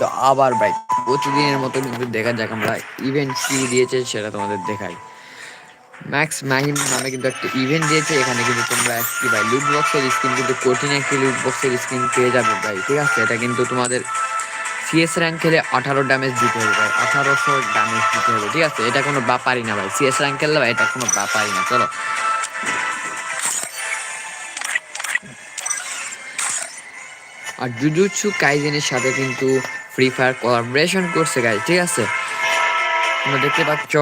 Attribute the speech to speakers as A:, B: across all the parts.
A: কিন্তু আবার ভাই, প্রতিদিনের মতো কিন্তু দেখা যাক আমরা ইভেন্ট কি দিয়েছে সেটা তোমাদের দেখাই। ম্যাক্স মাহিম নামে কিন্তু একটা ইভেন্ট দিয়েছে, এখানে কিন্তু তোমরা একটি ভাই লুট বক্সের স্ক্রিন কিন্তু কঠিন একটি লুট বক্সের স্ক্রিন পেয়ে যাবে ভাই, ঠিক আছে? এটা কিন্তু তোমাদের সিএস র্যাঙ্ক খেলে আঠারো ড্যামেজ দিতে হবে ভাই, আঠারোশো ড্যামেজ দিতে হবে, ঠিক আছে? এটা কোনো ব্যাপারই না ভাই সিএস র্যাঙ্ক খেললে ভাই এটা কোনো ব্যাপারই না, চলো। আর জুজুৎসু কাইজেনের সাথে কিন্তু ফ্রি ফায়ার কোলাবরেশন করছে গাই ঠিক আছে? তোমরা দেখতে পাচ্ছ?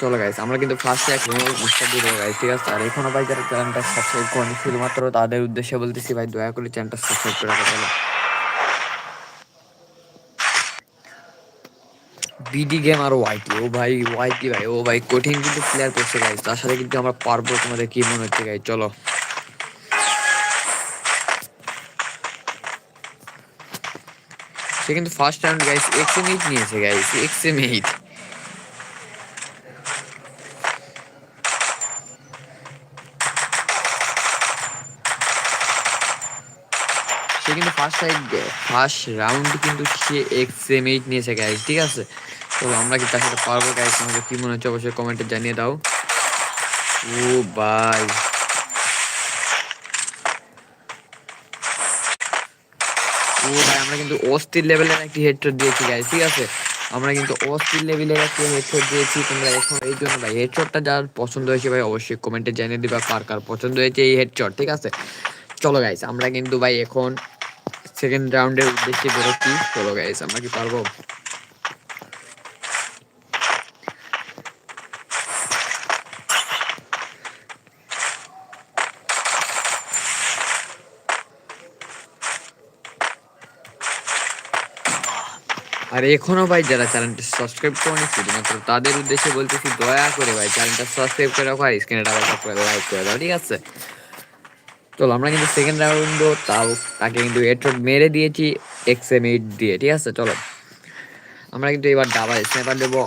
A: চলো গাইস আমরা কিন্তু ফার্স্টে এক বুস্টার দিয়ে দেবো গাইস ঠিক আছে? আর এখনও ভাই যারা চ্যানেলটা সাবস্ক্রাইব করেনি, শুধুমাত্র তাদের উদ্দেশ্যে বলতেছি ভাই, দয়া করে চ্যানেলটা সাবস্ক্রাইব করে রাখো, চলো। বিডি গেম আর ওয়াইটি ও ভাই ওয়াইটি ভাই, ও ভাই, কঠিন কিন্তু প্লেয়ার করছে গাইস তার সাথে কিন্তু আমরা পারব তোমাদের কি মনে হচ্ছে গাইস চলো। সে কিন্তু first round guys XM eight নিয়েছে গাইস এক্স এক্সএম এইট সে কিন্তু ফার্স্ট সাইড ফার্স্ট রাউন্ড কিন্তু সে এক্সএম এইট নিয়েছে গাইস ঠিক আছে? তো আমরা কি তার সাথে পারব গাইস আমাকে কি মনে হচ্ছে? অবশ্যই কমেন্টে জানিয়ে দাও। ও ভাই। ও ভাই, আমরা কিন্তু অস্থির লেভেলের একটি হেডশট দিয়েছি গাইস ঠিক আছে? আমরা কিন্তু অস্থির লেভেলের একটি হেডশট দিয়েছি, তোমরা এখন এই জন্য ভাই হেডশটটা যার পছন্দ হয়েছে ভাই, অবশ্যই কমেন্টে জানিয়ে দিবা কার কার পছন্দ হয়েছে এই হেডশট ঠিক আছে? চলো গাইস আমরা কিন্তু ভাই এখন সেকেন্ড রাউন্ডের উদ্দেশ্যে বেরোচ্ছি। চলো গাইস আমরা কি পারব? আর এখনও ভাই যারা চ্যানেলটা সাবস্ক্রাইব করেনি, শুধুমাত্র তাদের উদ্দেশ্যে বলতেছি, দয়া করে ভাই চ্যানেলটা সাবস্ক্রাইব করে রাখো আর স্ক্রিনে ডাবল করে লাইক করে দাও, ঠিক আছে? চলো, আমরা কিন্তু সেকেন্ড রাউন্ডও তাও তাকে কিন্তু হেডশট মেরে দিয়েছি এক্স এম এইট দিয়ে, ঠিক আছে? চলো, আমরা কিন্তু এবার ডাবল স্নাইপার দেবো,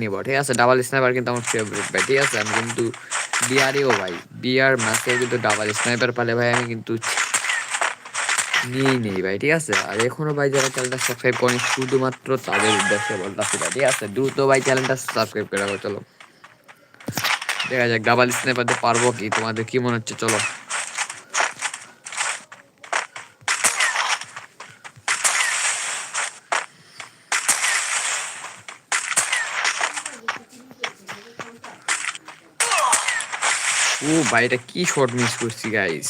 A: নিব, ঠিক আছে? ডাবল স্নাইপার কিন্তু আমার ফেভারিট ভাই, ঠিক আছে? আমি কিন্তু বিআরইও ভাই বিআর ম্যাচে কিন্তু ডাবল স্নাইপার পালে ভাই, আমি কিন্তু নিয়েই নেই ভাই, ঠিক আছে? আর এখনও ভাই যারা চ্যানেলটা সাবস্ক্রাইব করেনি, শুধুমাত্র তাদের উদ্দেশ্যে বলতেছি ভাই, ঠিক আছে? দ্রুত ভাই চ্যানেলটা সাবস্ক্রাইব করে রাখো, চলো। দেখা যাক ডাবল দিয়ে পারব কি? তোমাদের কি মনে হচ্ছে? চলো। ও ভাই, এটা কি শর্ট মিস করছি গাইস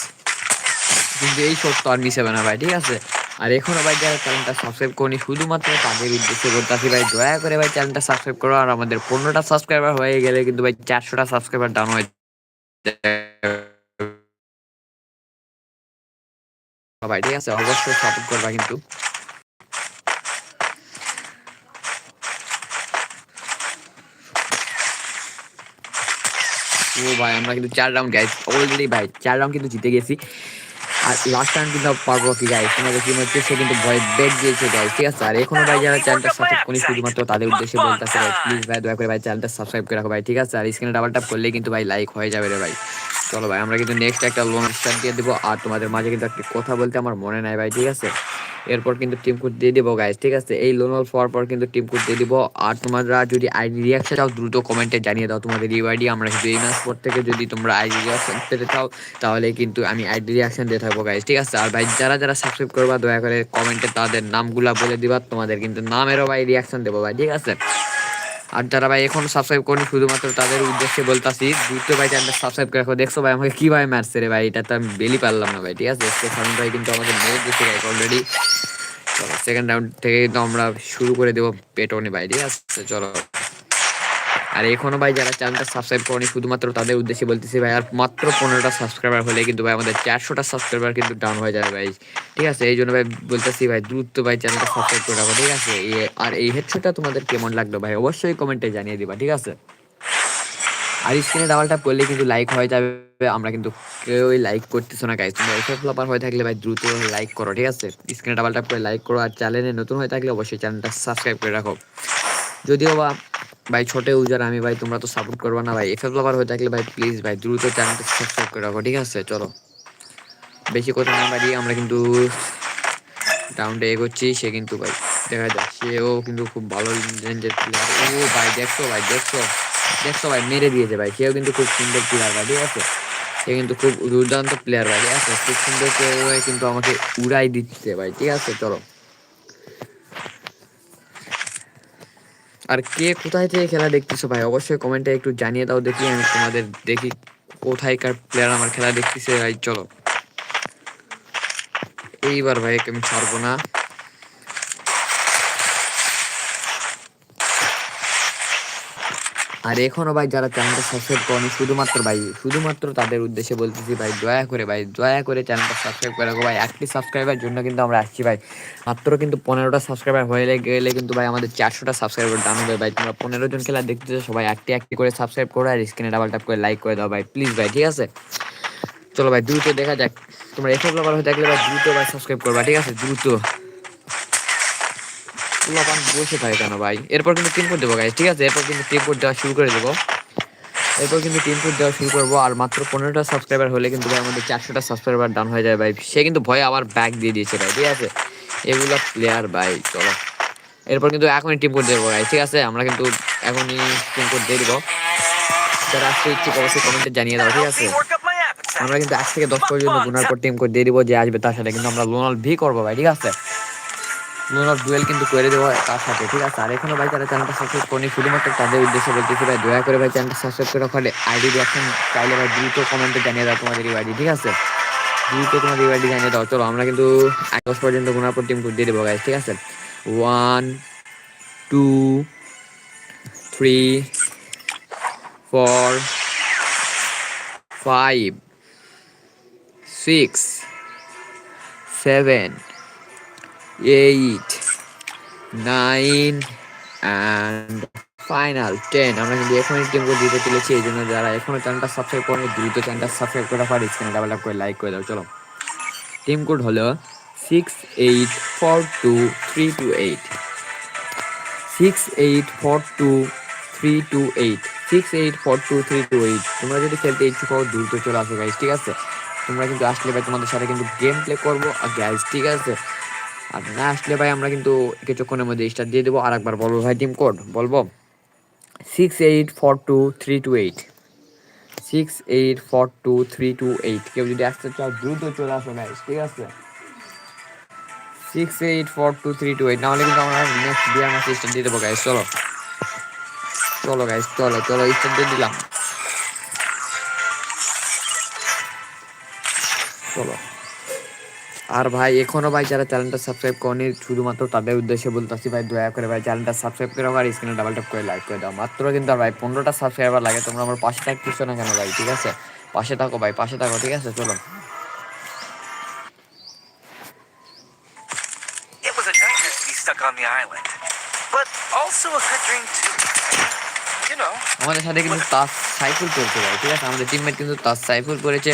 A: কিন্তু এই শট তো আর মিস হবে না ভাই, ঠিক আছে? আর এখনও ভাই যারা চ্যানেলটা সাবস্ক্রাইব করেনি, শুধুমাত্র তাদের উদ্দেশ্যে বলতেছি ভাই, দয়া করে ভাই চ্যানেলটা সাবস্ক্রাইব করো। আর আমাদের পনেরোটা সাবস্ক্রাইবার হয়ে গেলে কিন্তু ভাই চারশোটা সাবস্ক্রাইবার ডাউন হয়ে ভাই, ঠিক আছে? অবশ্যই সাপোর্ট করবা কিন্তু। ও ভাই, আমরা কিন্তু চার রাউন্ড গাইস অলরেডি ভাই, চার রাউন্ড কিন্তু জিতে গেছি। আর লাস্ট টাইম কিন্তু পারব কি গাইস কি মনে হচ্ছে সে কিন্তু ভয় বেড দিয়েছে গাইস ঠিক আছে? আর এখনও ভাই যারা চ্যানেলটা সাবস্ক্রাইব করি শুধুমাত্র তাদের উদ্দেশ্যে বলতেছে ভাই প্লিজ ভাই দয়া করে ভাই চ্যানেলটা সাবস্ক্রাইব করে রাখো ভাই ঠিক আছে? আর স্ক্রিনে ডাবল ট্যাপ করলে কিন্তু ভাই লাইক হয়ে যাবে রে ভাই। চলো ভাই আমরা কিন্তু নেক্সট একটা লোন স্টার্ট দিয়ে দেবো। আর তোমাদের মাঝে কিন্তু একটা কথা বলতে আমার মনে নাই ভাই ঠিক আছে? এরপর কিন্তু টিম কোড দিয়ে দিব গাইস ঠিক আছে? এই লোন পাওয়ার পর কিন্তু টিম কোড দিয়ে দিব। আর তোমরা যদি আইডি রিয়াকশন চাও, দ্রুত কমেন্টে জানিয়ে দাও তোমাদের ইউআইডি আমরা কিন্তু এই ম্যাচ পর থেকে যদি তোমরা আইডি রিয়াকশন পেতে চাও, তাহলে কিন্তু আমি আইডি রিয়াকশন দিয়ে থাকব গাইস ঠিক আছে? আর ভাই, যারা যারা সাবস্ক্রাইব করবা, দয়া করে কমেন্টে তাদের নামগুলা বলে দিবা, তোমাদের কিন্তু নামেরও ভাই রিয়াকশন দেবো, ভাই, ঠিক আছে? আর যারা ভাই এখন সাবস্ক্রাইব করেনি, শুধুমাত্র তাদের উদ্দেশ্যে বলতাছি দ্রুত ভাই চ্যানেলটা সাবস্ক্রাইব করে রাখো। দেখছ ভাই, আমাকে কি ভাই মারছে রে ভাই? এটা তো আমি বেলি পারলাম না ভাই, ঠিক আছে? সাউন্ড ভাই কিন্তু আমাকে মেরে দিচ্ছে ভাই অলরেডি সেকেন্ড রাউন্ড থেকে কিন্তু আমরা শুরু করে দেবো পেটনি ভাই, ঠিক আছে? চলো। আর এখনও ভাই যারা চ্যানেলটা সাবস্ক্রাইব করেনি, শুধুমাত্র তাদের উদ্দেশ্যে বলতেছি ভাই, আর মাত্র পনেরোটা সাবস্ক্রাইবার হলে কিন্তু ভাই আমাদের চারশোটা সাবস্ক্রাইবার কিন্তু ডাউন হয়ে যাবে ভাই। ঠিক আছে? এই জন্য ভাই বলতেছি ভাই, দ্রুত ভাই চ্যানেলটা সাবস্ক্রাইব করে রাখো, ঠিক আছে? আর এই হেডশটটা তোমাদের কেমন লাগল ভাই, অবশ্যই কমেন্টে জানিয়ে দিবা, ঠিক আছে? আর স্ক্রিনে ডাবল ট্যাপ করলে কিন্তু লাইক হয়ে যাবে, আমরা কিন্তু কেউই লাইক করতেছো না তোমরা এসব ফ্লপার হয়ে থাকলে ভাই দ্রুত লাইক করো, ঠিক আছে? স্ক্রিনে ডাবল ট্যাপ করে লাইক করো, আর চ্যানেলে নতুন হয়ে থাকলে অবশ্যই চ্যানেলটা সাবস্ক্রাইব করে রাখো। যদিও বা ভাই, ছোট ইউজার আমি, ভাই, তোমরা তো সাপোর্ট করবে না, ভাই। এফএফ ফ্লপার হয়ে থাকলে, ভাই প্লিজ ভাই, দ্রুত চ্যানেলটা সাবস্ক্রাইব করে রাখো, ঠিক আছে? চলো। বেশি কথা না বাড়িয়ে আমরা কিন্তু রাউন্ডে এগোচ্ছি, সে কিন্তু, ভাই, দেখা যাক, সেও কিন্তু খুব ভালো রেঞ্জের প্লেয়ার ও, ভাই, দেখছ ভাই, দেখছ? দেখছ, ভাই, মেরে দিয়েছে, ভাই। সেও কিন্তু খুব সুন্দর প্লেয়ার ভাই, ঠিক আছে? সে কিন্তু খুব দুর্দান্ত প্লেয়ার ভাই, ঠিক আছে? খুব সুন্দর কিন্তু আমাকে উড়াই দিচ্ছে, ভাই, ঠিক আছে? চলো। আর কে কোথায় থেকে খেলা দেখতেছো ভাই? অবশ্যই কমেন্টে একটু জানিয়ে দাও দেখি আমি তোমাদের দেখি কোথায়কার প্লেয়ার আমার খেলা দেখতেছে। ভাই, চলো। এইবার ভাই আমি ছাড়বো না। আর এখনও ভাই যারা চ্যানেলটা সাবস্ক্রাইব করেনি, শুধুমাত্র ভাই, শুধুমাত্র তাদের উদ্দেশ্যে বলতেছি ভাই, দয়া করে ভাই, দয়া করে চ্যানেলটা সাবস্ক্রাইব করে রাখো ভাই। একটি সাবস্ক্রাইবার জন্য কিন্তু আমরা আসছি ভাই। মাত্র কিন্তু পনেরোটা সাবস্ক্রাইবার হয়ে গেলে কিন্তু ভাই আমাদের চারশোটা সাবস্ক্রাইবার ডান হবে ভাই। তোমরা পনেরো জন খেলা দেখতেছো সবাই একটি একটি করে সাবস্ক্রাইব করো আর স্ক্রিনে ডাবল ট্যাপ করে লাইক করে দাও ভাই। প্লিজ ভাই, ঠিক আছে? চলো ভাই, দ্রুত দেখা যাক। তোমরা এসব ব্যাপার হয়ে থাকলে ভাই দ্রুত ভাই সাবস্ক্রাইব করবা, ঠিক আছে? দ্রুত। লাপান বসে থাকে কেন ভাই? এরপর কিন্তু টিম কোড দেবো ঠিক আছে? এরপর কিন্তু টিম কোড দেওয়া শুরু করে দেবো। এরপর কিন্তু টিম কোড দেওয়া শুরু করব, আর মাত্র পনেরোটা সাবস্ক্রাইবার হলে কিন্তু ভাই আমাদের চারশোটা সাবস্ক্রাইবার ডান হয়ে যায় ভাই। সে কিন্তু ভয়ে আবার ব্যাক দিয়ে দিয়েছে ভাই, ঠিক আছে? এগুলো প্লেয়ার ভাই, চলো। এরপর কিন্তু এখনই টিম কোড দেবো ভাই ঠিক আছে? আমরা কিন্তু এখনই টিম কোড দিয়ে দেবো। যারা আসতে ইচ্ছুক অবশ্যই কমেন্টে জানিয়ে দাও, ঠিক আছে. আমরা কিন্তু আজ থেকে দশ পর্যন্ত গুনার পর টিম কোড দিয়ে দিব, যে আসবে তার সাথে কিন্তু আমরা লোনাল ভি করব ভাই, ঠিক আছে? লোনাল ডুয়েল কিন্তু করে দেবো তার সাথে, ঠিক আছে? আর এখনও ভাই যারা চ্যানেলটা সাবস্ক্রাইব করেনি, শুধুমাত্র তাদের উদ্দেশ্যে বলতেছি ভাই, দয়া করে ভাই চ্যানেলটা সাবস্ক্রাইব করে রাখলে আইডি রিয়াকশন চাইলে ভাই দ্রুত কমেন্টে জানিয়ে দাও তোমাদের আইডি ঠিক আছে? দ্রুত তোমাদের আইডি জানিয়ে দাও, চলো আমরা কিন্তু দশ পর্যন্ত গুনার পর টিম দিয়ে দেবো গাইজ ঠিক আছে? One two three four five six seven eight nine and final ten আমরা কিন্তু এখনই টিম কোড দিতে চলেছি এই জন্য যারা এখনও চ্যানেলটা সাবস্ক্রাইব করেনি, দ্রুত চ্যানেলটা সাবস্ক্রাইব করে রাখার স্ক্রিনে ডাবল ট্যাপ করে লাইক করে দাও। চলো। টিম কোড হলো six eight four two three two eight six eight four two three two eight six eight four two three two eight তোমরা যদি খেলতে ইচ্ছুক হও, দ্রুত চলে আসো গাইজ ঠিক আছে? তোমরা কিন্তু আসলে ভাই তোমাদের সাথে কিন্তু গেম প্লে করব। আর গাইজ ঠিক আছে? আর না আসলে ভাই, আমরা কিন্তু কিছুক্ষণের মধ্যে স্টার্ট দিয়ে দেবো। আর একবার বলব ভাই টিম কোড বলব? Six eight four two three two eight six eight four two three two eight কেউ যদি আসতে চাও, দ্রুত চলে আসো গাইজ ঠিক আছে? Six eight four two three two eight নাহলে কিন্তু আমরা নেক্সট বিয়ার মাসে স্টার্ট দিয়ে দেবো গাইজ চলো। চলো গাইজ চলো চলো স্টার্ট দিয়ে দিলাম। আর ভাই এখনও ভাই যারা চ্যানেলটা সাবস্ক্রাইব করেনি শুধুমাত্র তাদের উদ্দেশ্যে বলতেছি ভাই দয়া করে ভাই চ্যানেলটা সাবস্ক্রাইব করে আর স্ক্রিনে ডাবল ট্যাপ করে লাইক করে দাও। মাত্র কিন্তু আর ভাই পনেরোটা সাবস্ক্রাইবার লাগে তোমরা আমার পাশে থাকতেছো না কেন ভাই ঠিক আছে? পাশে থাকো ভাই পাশে থাকো ঠিক আছে? চলো। আমাদের সাথে কিন্তু তাস সাইফুল করেছে ভাই ঠিক আছে? আমাদের টিমমেট কিন্তু তাস সাইফুল করেছে।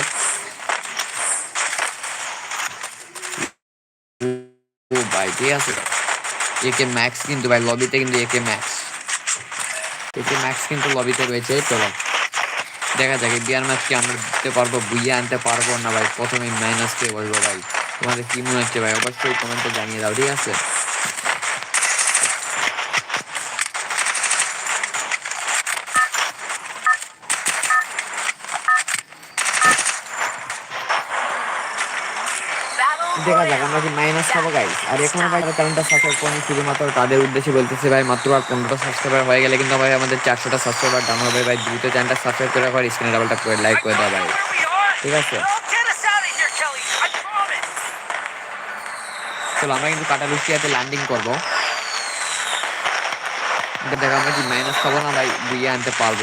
A: ভাই ঠিক আছে? একে ম্যাক্স কিন্তু ভাই লবিতে কিন্তু একে ম্যাক্স একে ম্যাক্স কিন্তু লবিতে রয়েছে চলো দেখা যাক বিয়ার ম্যাচ কি আমরা দিতে পারব বুঝিয়ে আনতে পারব না ভাই? প্রথমেই মাইনাস কে বলব ভাই। তোমাদের কি মনে হচ্ছে ভাই? অবশ্যই কমেন্টে জানিয়ে দাও, ঠিক আছে? দেখা যাক, আমরা কি মাইনাস খাব গাইস আর এখনও ভাই চ্যানেলটা সাবস্ক্রাইব করেনি, শুধুমাত্র তাদের উদ্দেশ্যে বলতেছি ভাই, মাত্র আর পনেরোটা সাবস্ক্রাইবার হয়ে গেলে কিন্তু ভাই আমাদের চারশোটা সাবস্ক্রাইবার ডাউন হবে। ভাই, দ্রুত চ্যানেলটা সাবস্ক্রাইব করে রাখার স্ক্রিনে ডাবল ট্যাপ করে লাইক করে দাও ভাই. ঠিক আছে. চলো, আমরা কিন্তু কাটালুস্টিয়াতে ল্যান্ডিং করব। দেখ, আমরা কি মাইনাস খাব না, ভাই? দুইয়ে আনতে পারব।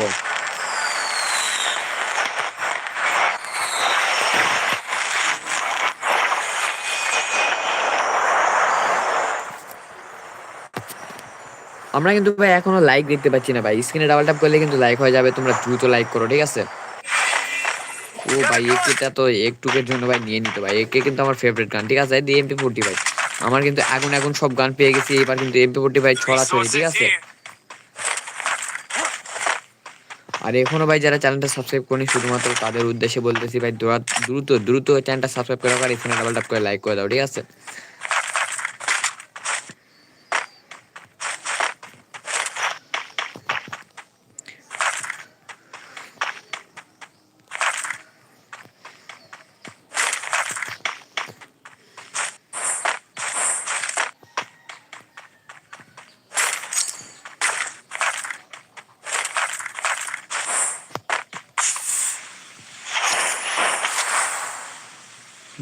A: আমরা কিন্তু ভাই এখনও লাইক দেখতে পাচ্ছি না ভাই। স্ক্রিনে ডাবল ট্যাপ করলে কিন্তু লাইক হয়ে যাবে, তোমরা দ্রুত লাইক করো, ঠিক আছে? ও ভাই, একেটা তো একটুকের জন্য ভাই নিয়ে নিতে ভাই। একে কিন্তু আমার ফেভারিট গান, ঠিক আছে? এমপি ফোর্টি ভাই। আমার কিন্তু এখন এখন সব গান পেয়ে গেছি, এবার কিন্তু এমপি ফোর্টি ভাই ছড়া ছড়ি, ঠিক আছে? আর এখনও ভাই যারা চ্যানেলটা সাবস্ক্রাইব করেনি, শুধুমাত্র তাদের উদ্দেশ্যে বলতেছি ভাই দ্রুত দ্রুত চ্যানেলটা সাবস্ক্রাইব করে আর এখানে ডাবল ট্যাপ করে লাইক করে দাও, ঠিক আছে?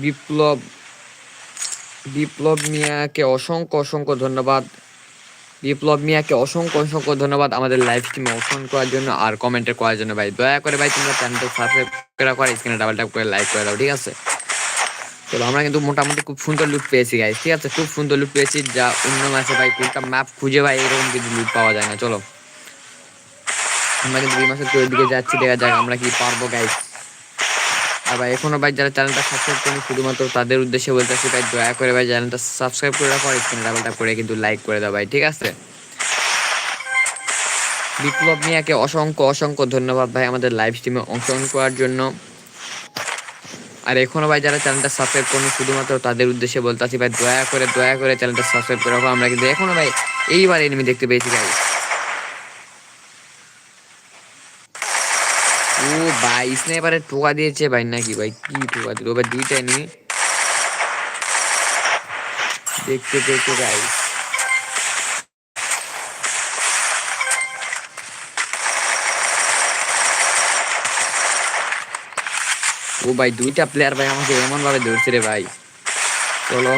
A: বিপ্লব বিপ্লব মিয়াকে অসংখ্য অসংখ্য ধন্যবাদ। বিপ্লব মিয়াকে অসংখ্য অসংখ্য ধন্যবাদ আমাদের লাইভ স্ট্রিমে অংশগ্রহণ করার জন্য আর কমেন্টে করার জন্য। ভাই, দয়া করে ভাই, তোমরা চ্যানেলটা সাবস্ক্রাইব করে করে স্ক্রিনে ডাবল ট্যাপ করে লাইক করে দাও, ঠিক আছে? চলো, আমরা কিন্তু মোটামুটি খুব সুন্দর লুট পেয়েছি গাইস ঠিক আছে? খুব সুন্দর লুট পেয়েছি, যা অন্য ম্যাচে ভাই কোনটা ম্যাপ খুঁজে ভাই এরকম কিন্তু লুট পাওয়া যায় না, চলো। আমরা কিন্তু দুই মাসের তোর দিকে যাচ্ছি, দেখা যাক আমরা কি পারব গাইস ভাই, এখনও ভাই যারা চ্যানেলটা সাবস্ক্রাইব করেনি, শুধুমাত্র তাদের উদ্দেশ্যে বলতেছি ভাই, দয়া করে ভাই চ্যানেলটা সাবস্ক্রাইব করে রাখো আর স্ক্রিনে ডাবল ট্যাপ করে কিন্তু লাইক করে দাও ভাই, ঠিক আছে? বিপ্লব মিয়াকে অসংখ্য অসংখ্য ধন্যবাদ ভাই আমাদের লাইভ স্ট্রিমে অংশগ্রহণ করার জন্য। আর এখনও ভাই যারা চ্যানেলটা সাবস্ক্রাইব করেনি, শুধুমাত্র তাদের উদ্দেশ্যে বলতেছি ভাই, দয়া করে দয়া করে চ্যানেলটা সাবস্ক্রাইব করে রাখো। আমরা কিন্তু এখনও ভাই এইবার এনিমি দেখতে পেয়েছি ভাই ও ভাই স্নাইপারে টোকা দিয়েছে ভাই নাকি ভাই? কি টোকা দিল? ভাই দুইটা এনিমি দেখতে পেয়েছে ভাই। ও ভাই, দুইটা প্লেয়ার ভাই আমাকে এমন ভাবে ধরছে রে ভাই। চলো।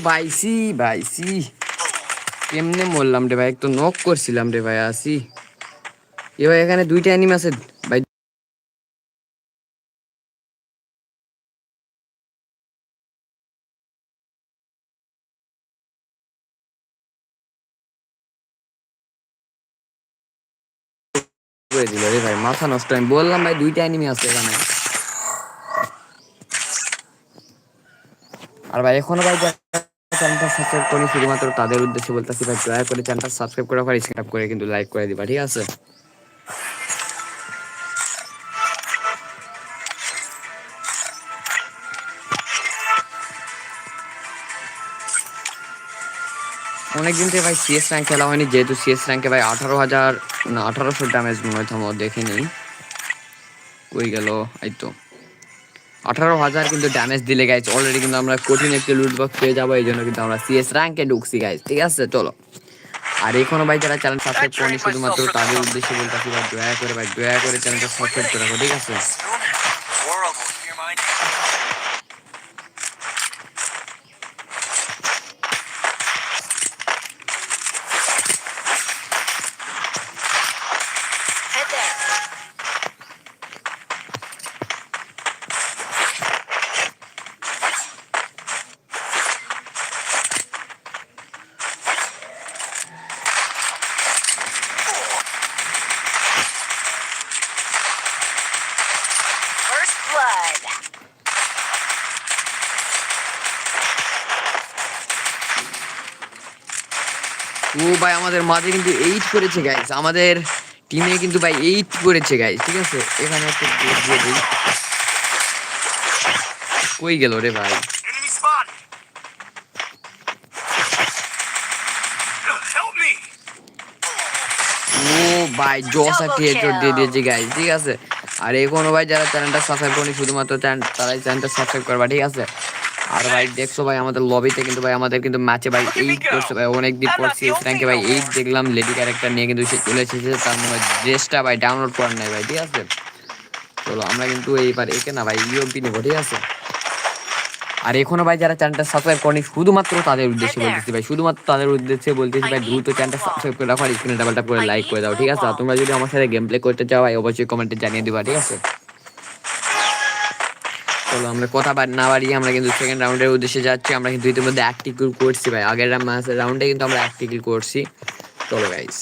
A: ও ভাই, সি ভাই, সি। কেমনে মরলাম রে ভাই এক তো নক করছিলাম রে ভাই আসি এ ভাই, এখানে দুইটা অ্যানিম আছে। ভাই রে ভাই, মাথা নষ্ট। আমি বললাম ভাই, দুইটা অ্যানিমি আছে এখানে। আর ভাই, এখনও ভাই চ্যানেলটা সাবস্ক্রাইব করি, শুধুমাত্র তাদের উদ্দেশ্যে বলতেছি ভাই, দয়া করে চ্যানেলটা সাবস্ক্রাইব করে রাখো স্ক্রাইব করে কিন্তু লাইক করে দিবা, ঠিক আছে? অনেকদিন থেকে ভাই সিএস র্যাঙ্ক খেলা হয়নি, যেহেতু সিএস র্যাঙ্কে ভাই আঠারো হাজার, না আঠারোশো ড্যামেজ মনে হয়, থামো, দেখে নেই। কই গেল, এই তো। আঠারো হাজার কিন্তু ড্যামেজ দিলে গাইজ অলরেডি কিন্তু আমরা কঠিন একটি লুট বক্স পেয়ে যাব, এই জন্য কিন্তু আমরা সিএস র্যাঙ্কে ঢুকছি গাইজ ঠিক আছে? চলো। আর এখনও ভাই যারা চ্যানেল সাবস্ক্রাইব করেনি, শুধুমাত্র তাদের উদ্দেশ্যে বলতে ভাই, দয়া করে, ভাই, দয়া করে চ্যানেলটা সাবস্ক্রাইব করে রাখো, ঠিক আছে? ও ভাই আমাদের মাঝে কিন্তু এইট করেছে গাইস আমাদের টিমে কিন্তু ভাই এইট করেছে গাইস ঠিক আছে? এখানে একটা দিয়ে দিই। কই গেল রে ভাই! ও ভাই জস একটি হেডশট দিয়ে দিয়েছে গাইস ঠিক আছে? আর এখনও ভাই যারা চ্যানেলটা সাবস্ক্রাইব করেনি শুধুমাত্র চ্যানেল তারাই চ্যানেলটা সাবস্ক্রাইব করবা ঠিক আছে? আর ভাই দেখছ ভাই আমাদের লবিতে কিন্তু ভাই আমাদের কিন্তু ম্যাচে ভাই এইট করছে ভাই অনেক দিন পর সিএস র্যাঙ্কে ভাই এইট দেখলাম লেডি ক্যারেক্টার নিয়ে কিন্তু সে চলে এসেছে তার মনে ড্রেসটা ভাই ডাউনলোড করার নাই ভাই ঠিক আছে? চলো আমরা কিন্তু এইবার একে না ভাই ইউএমপি নেব ঠিক আছে? আর এখনও ভাই যারা চ্যানেলটা সাবস্ক্রাইব করেনি শুধুমাত্র তাদের উদ্দেশ্যে বলতেছি ভাই শুধুমাত্র তাদের উদ্দেশ্যে বলতেছি ভাই দ্রুত চ্যানেলটা সাবস্ক্রাইব করে রাখো আর স্ক্রিনে ডাবল ট্যাপ করে লাইক করে দাও ঠিক আছে? আর তোমরা যদি আমার সাথে গেম প্লে করতে চাও ভাই অবশ্যই কমেন্টে জানিয়ে দিবা ঠিক আছে? চলো আমরা কথা না বাড়িয়ে আমরা কিন্তু সেকেন্ড রাউন্ডের উদ্দেশ্যে যাচ্ছি। আমরা কিন্তু ইতিমধ্যে অ্যাক্টিভ করছি ভাই। আগের রাউন্ডে কিন্তু আমরা অ্যাক্টিভ করছি। চলো গাইস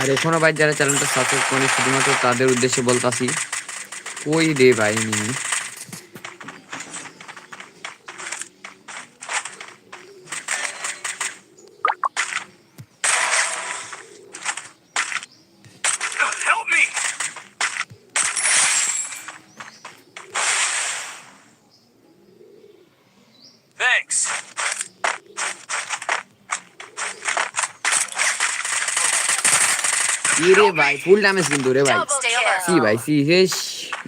A: আর এখনও ভাই যারা চ্যানেলটা সাবস্ক্রাইব করেনি, শুধুমাত্র তাদের উদ্দেশ্যে বলতাছি, কই রে ভাই নি কি ভাই ফুল ড্যামেজ কিন্তু রে ভাই। সি ভাই সি হেস?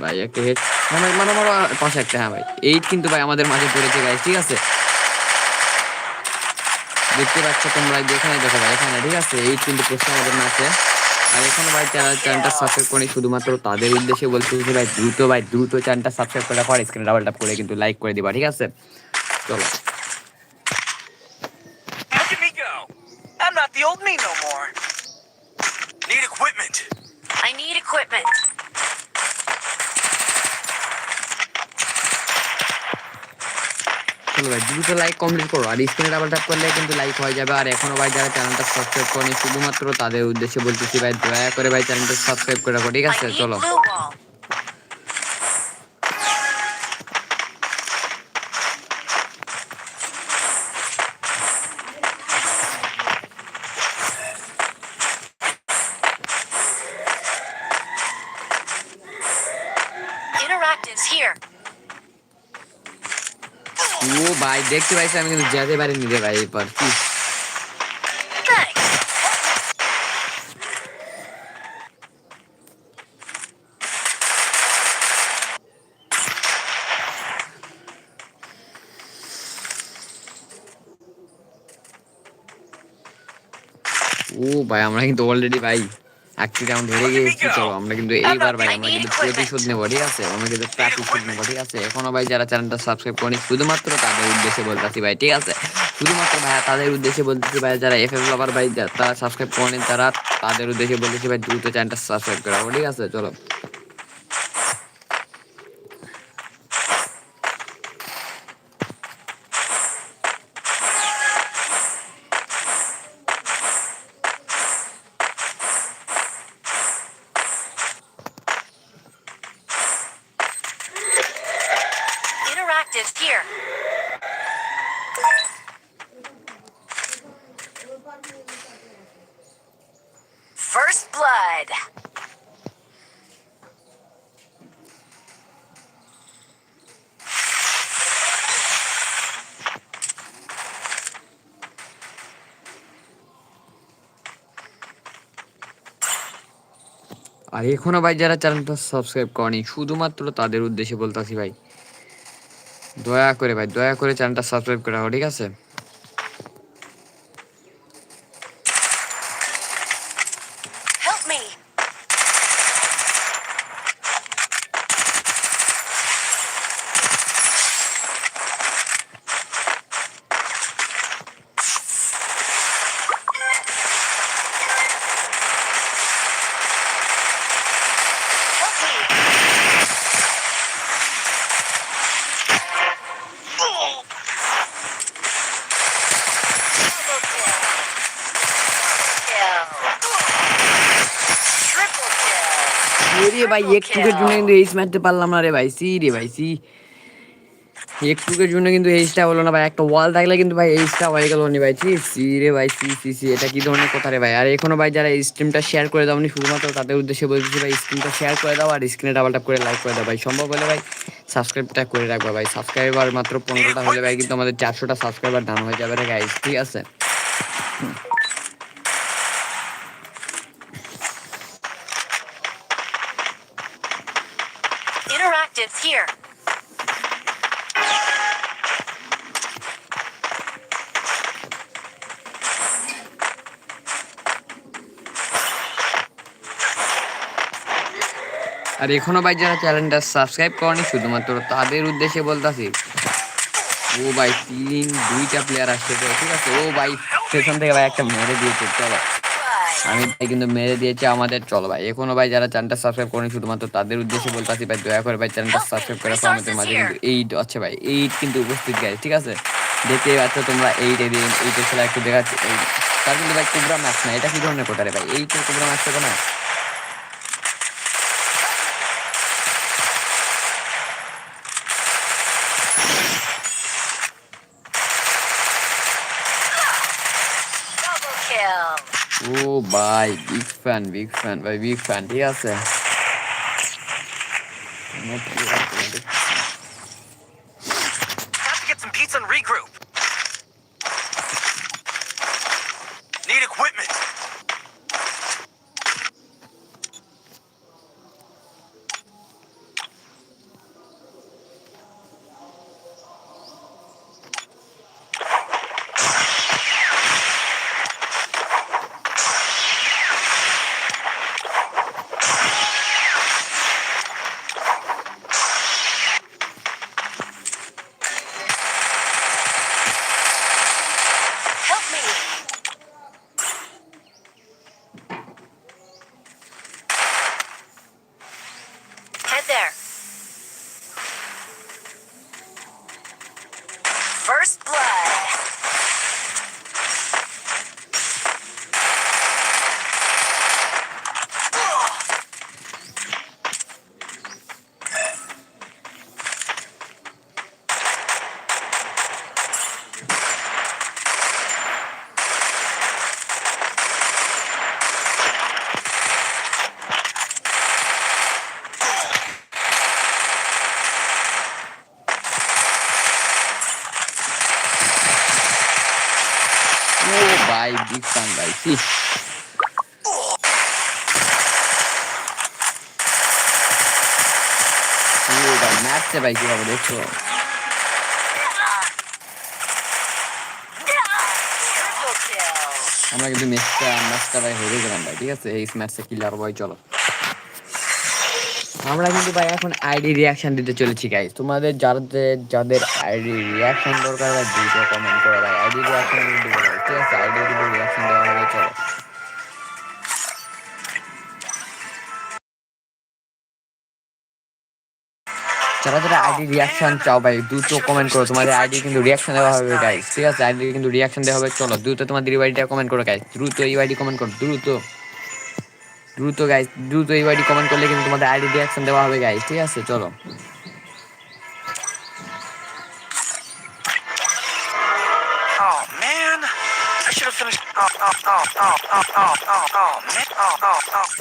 A: ভাই একটা হেড মানে মানে মারো পাশে একটা হ্যাঁ ভাই। এইট কিন্তু ভাই আমাদের মাঝে পড়েছে গাইস ঠিক আছে? দেখতে পাচ্ছ তোমরা যেখানে দেখো ভাই এখানে ঠিক আছে? এইট কিন্তু পোস্ট আমাদের মাঝে। আর এখানে ভাই যারা চ্যানেলটা সাবস্ক্রাইব করেনি শুধুমাত্র তাদের উদ্দেশ্যে বলতে যে ভাই দ্রুত ভাই দ্রুত চ্যানেলটা সাবস্ক্রাইব করে রাখো আর স্ক্রিনে ডাবল ট্যাপ করে কিন্তু লাইক করে দিবা ঠিক আছে? চলো!
B: I'm not the old me no more. Need equipment.
C: I need equipment.
A: চলো ভাই দ্রুত লাইক কমপ্লিট করো। আর স্ক্রিনে ডাবল ট্যাপ করলে কিন্তু লাইক হয়ে যাবে। আর এখনও ভাই যারা চ্যানেলটা সাবস্ক্রাইব করেনি শুধুমাত্র তাদের উদ্দেশ্যে বলতেছি ভাই দয়া করে ভাই চ্যানেলটা সাবস্ক্রাইব করে রাখো ঠিক আছে? চলো। দেখতে পাইছি, আমি কিন্তু যেতে পারিনি রে ভাই, এরপর কি
C: Thanks.
A: ও ভাই, আমরা কিন্তু অলরেডি ভাই একটি রাউন্ড হেরে গিয়েছি আমরা কিন্তু এইবার ভাই আমরা কিন্তু প্রতিশোধ নেব ঠিক আছে? আমরা কিন্তু প্রতিশোধ নেব ঠিক আছে? এখনও ভাই যারা চ্যানেলটা সাবস্ক্রাইব করেনি শুধুমাত্র তাদের উদ্দেশ্যে বলতেছি ভাই ঠিক আছে? শুধুমাত্র ভাই তাদের উদ্দেশ্যে বলতেছি ভাই যারা এফ এফ লাভার ভাই তারা সাবস্ক্রাইব করেনি তারা তাদের উদ্দেশ্যে বলতেছি ভাই দ্রুত চ্যানেলটা সাবস্ক্রাইব করা ঠিক আছে? চলো। আর এখনও ভাই যারা চ্যানেলটা সাবস্ক্রাইব করেনি, শুধুমাত্র তাদের উদ্দেশ্যে বলতেছি ভাই, দয়া করে ভাই, দয়া করে চ্যানেলটা সাবস্ক্রাইব করা ঠিক আছে? রে ভাই একটুকের জন্য কিন্তু এইচ মারতে পারলাম না রে ভাই সি রে ভাই সি। একটুকের জন্য কিন্তু এইচটা হলো না ভাই একটা ওয়াল থাকলে কিন্তু ভাই এইচটা হয়ে গেল নি ভাই সি রে ভাই সি সি সি এটা কি ধরনের কথা রে ভাই? আর এখনও ভাই যারা এই স্ট্রিমটা শেয়ার করে দাও শুধুমাত্র তাদের উদ্দেশ্যে বলতেছি ভাই স্ক্রিনটা শেয়ার করে দাও আর স্ক্রিনে ডাবল ট্যাপ করে লাইক করে দাও ভাই। সম্ভব হলে ভাই সাবস্ক্রাইবটা করে রাখবা ভাই। সাবস্ক্রাইবার মাত্র পনেরোটা হলে ভাই কিন্তু আমাদের চারশোটা সাবস্ক্রাইবার ডান হয়ে যাবে রে গাইস ঠিক আছে? আর এখনও ভাই যারা চ্যানেলটা সাবস্ক্রাইব করেনি, শুধুমাত্র তাদের উদ্দেশ্যে বলতাছি, ও ভাই তিন দুইটা প্লেয়ার আসছে তো, ঠিক আছে? ও ভাই সেখান থেকে ভাই একটা মেরে দিয়েছে, চলো। আমি ভাই কিন্তু মেরে দিয়েছে আমাদের, চলো ভাই। এখনও ভাই যারা চ্যানেলটা সাবস্ক্রাইব করেনি, শুধুমাত্র তাদের উদ্দেশ্যে বলতাছি ভাই, দয়া করে ভাই চ্যানেলটা সাবস্ক্রাইব করে আমাদের মাঝে কিন্তু এইট আছে ভাই এইট কিন্তু উপস্থিত গাইজ ঠিক আছে? দেখতে পাচ্ছ তোমরা এই টেবিল এইটা খেলা একটু দেখাচ্ছি। তার কিন্তু ভাই কুবরা ম্যাচ না, এটা কি ধরনের কোটারে ভাই? এই তো কুবরা ম্যাচ তো না ভাই বিগ ফ্যান বিগ ফ্যান ভাই বিগ ফ্যান ঠিক আছে ফ্যান ভাই ও ভাই কীভাবে দেখছ. আমরা কিন্তু ম্যাচটা ম্যাচটা ভাই হেরে গেলাম ভাই ঠিক আছে এই ম্যাচটা কিলার বয় চলো আমরা কিন্তু ভাই এখন আইডি রিয়াকশন দিতে চলেছি গাইস তোমাদের যাদের যাদের আইডি রিয়াকশন দরকার ভাই দুটো কমেন্ট করে ভাই আইডি রিয়াকশন ভাই ঠিক আছে আইডি কিন্তু রিয়াকশন দেওয়া হবে চলো যারা যারা আইডি রিয়াকশন চাও ভাই দ্রুত কমেন্ট করো। তোমাদের আইডি কিন্তু রিয়াকশন দেওয়া হবে গাইস ঠিক আছে? আইডি কিন্তু রিয়াকশন দেওয়া হবে। চলো, দ্রুত তোমাদের এই আইডিটা কমেন্ট করো গাইস দ্রুত এই আইডি কমেন্ট করো, দ্রুত। দ্রুত গাইস দ্রুত এই আইডি কমেন্ট করলে কিন্তু তোমাদের আইডি রিয়াকশন দেওয়া হবে গাইস ঠিক আছে? চলো।
B: อบตอบตอบตอบตอบตอบตอบตอบตอบตอบ